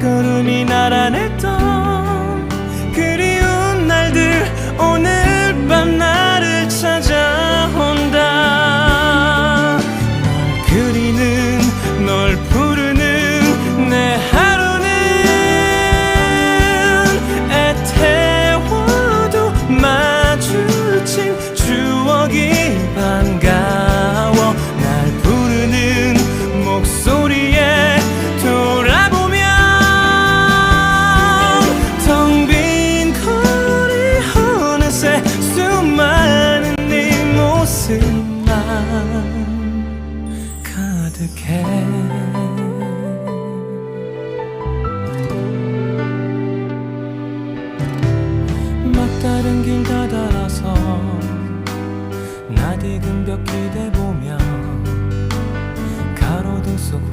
go to me. 가득해. 막다른 길 다다라서 낯익은 벽 기대보며 가로등 속